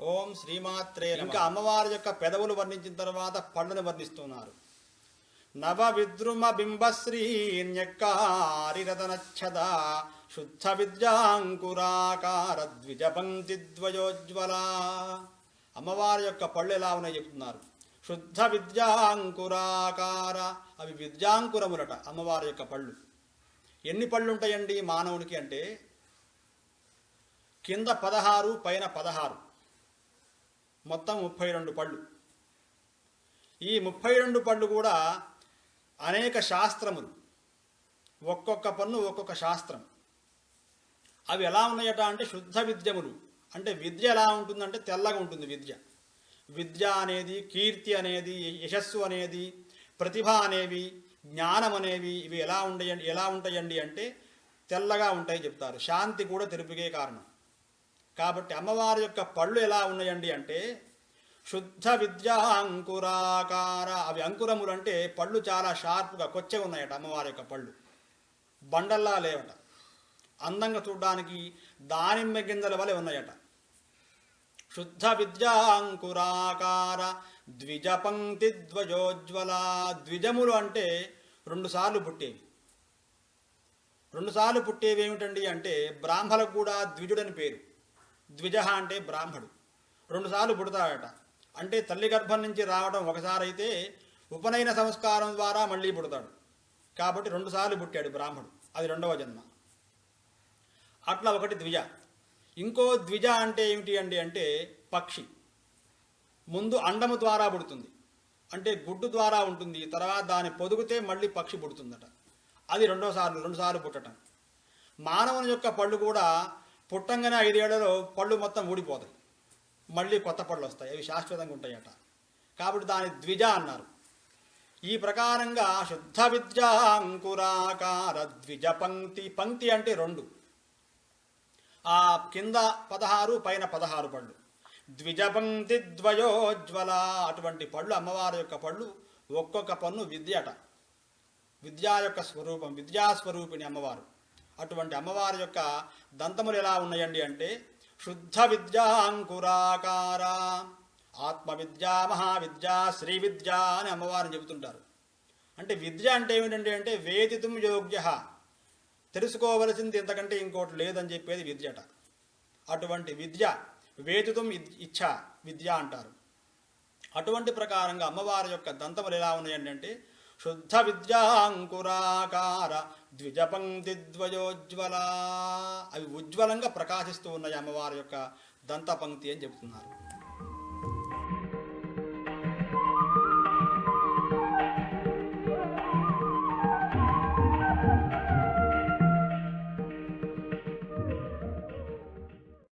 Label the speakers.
Speaker 1: ఓం శ్రీమాత్రే ఇంకా అమ్మవారి యొక్క పెదవులు వర్ణించిన తర్వాత పళ్ళను వర్ణిస్తున్నారు. నవ విద్రుమ బింబశ్రీన్యక్కారిరతనచ్చద శుద్ధ విద్యాంకురాకార ద్విజపంక్తి ద్వయోజ్వల. అమ్మవారి యొక్క పళ్ళు ఎలా ఉన్నాయి చెప్తున్నారు. శుద్ధ విద్యాంకురాకార అవి విద్యాంకురములట అమ్మవారి యొక్క పళ్ళు. ఎన్ని పళ్ళు ఉంటాయండి మానవునికి అంటే? కింద పదహారు పైన పదహారు. మొత్తం ముప్పై రెండు పళ్ళు. ఈ ముప్పై రెండు పళ్ళు కూడా అనేక శాస్త్రములు. ఒక్కొక్క పన్ను ఒక్కొక్క శాస్త్రం. అవి ఎలా ఉన్నాయట అంటే శుద్ధ విద్యములు. అంటే విద్య ఎలా ఉంటుందంటే తెల్లగా ఉంటుంది విద్య. విద్య అనేది కీర్తి అనేది యశస్సు అనేది ప్రతిభ అనేవి జ్ఞానం అనేవి ఇవి ఎలా ఉండయండి ఎలా ఉంటాయండి అంటే తెల్లగా ఉంటాయి చెప్తారు. శాంతి కూడా తెలుపుకే కారణం. కాబట్టి అమ్మవారి యొక్క పళ్ళు ఎలా ఉన్నాయండి అంటే శుద్ధ విద్య అంకురాకార. అవి అంకురములు అంటే పళ్ళు చాలా షార్ప్గా కొచ్చే ఉన్నాయట అమ్మవారి యొక్క పళ్ళు. బండల్లా లేవట. అందంగా చూడడానికి దానిమ్మ గింజల వలె ఉన్నాయట. శుద్ధ విద్య అంకురాకార. ద్విజ పంక్తి ద్వజోజ్వల ద్విజములు అంటే రెండుసార్లు పుట్టేవి. రెండుసార్లు పుట్టేవి ఏమిటండి అంటే బ్రాహ్మలకు కూడా ద్విజుడని పేరు. ద్విజ అంటే బ్రాహ్మడు. రెండుసార్లు పుడతాడట. అంటే తల్లి గర్భం నుంచి రావడం ఒకసారి అయితే ఉపనయన సంస్కారం ద్వారా మళ్ళీ పుడతాడు. కాబట్టి రెండుసార్లు పుట్టాడు బ్రాహ్మడు. అది రెండవ జన్మ. అట్లా ఒకటి ద్విజ. ఇంకో ద్విజ అంటే ఏమిటి అండి అంటే పక్షి. ముందు అండము ద్వారా పుడుతుంది. అంటే గుడ్డు ద్వారా ఉంటుంది. తర్వాత దాన్ని పొదుగుతే మళ్ళీ పక్షి పుడుతుందట. అది రెండోసార్లు రెండుసార్లు పుట్టటం. మానవుని యొక్క పళ్ళు కూడా పుట్టంగానే ఐదేళ్ళలో పళ్ళు మొత్తం ఊడిపోతాయి. మళ్ళీ కొత్త పళ్ళు వస్తాయి. అవి శాశ్వతంగా ఉంటాయట. కాబట్టి దాని ద్విజ అన్నారు. ఈ ప్రకారంగా శుద్ధ విద్య అంకురాకార ద్విజ పంక్తి పంక్తి అంటే రెండు. ఆ కింద పదహారు పైన పదహారు పళ్ళు. ద్విజపంక్తి ద్వయోజ్వల అటువంటి పళ్ళు అమ్మవారి యొక్క పళ్ళు ఒక్కొక్క పన్ను విద్యట. విద్యా యొక్క స్వరూపం విద్యాస్వరూపిణి అమ్మవారు. అటువంటి అమ్మవారి యొక్క దంతములు ఎలా ఉన్నాయండి అంటే శుద్ధ విద్యాంకురాకార ఆత్మ విద్య మహావిద్య శ్రీ విద్య అని అమ్మవారిని చెబుతుంటారు. అంటే విద్య అంటే ఏమిటండి అంటే వేదితం యోగ్య తెలుసుకోవలసింది ఎంతకంటే ఇంకోటి లేదని చెప్పేది విద్యట. అటువంటి విద్య వేదితం ఇచ్ఛ విద్య అంటారు. అటువంటి ప్రకారంగా అమ్మవారి యొక్క దంతములు ఎలా ఉన్నాయండి అంటే శుద్ధ విద్యాంకురాకార ద్విజపంక్తి ద్వయోజ్వలా అవి ఉజ్వలంగా ప్రకాశిస్తూ ఉన్నాయి అమ్మవారి యొక్క దంత పంక్తి అని చెప్తున్నారు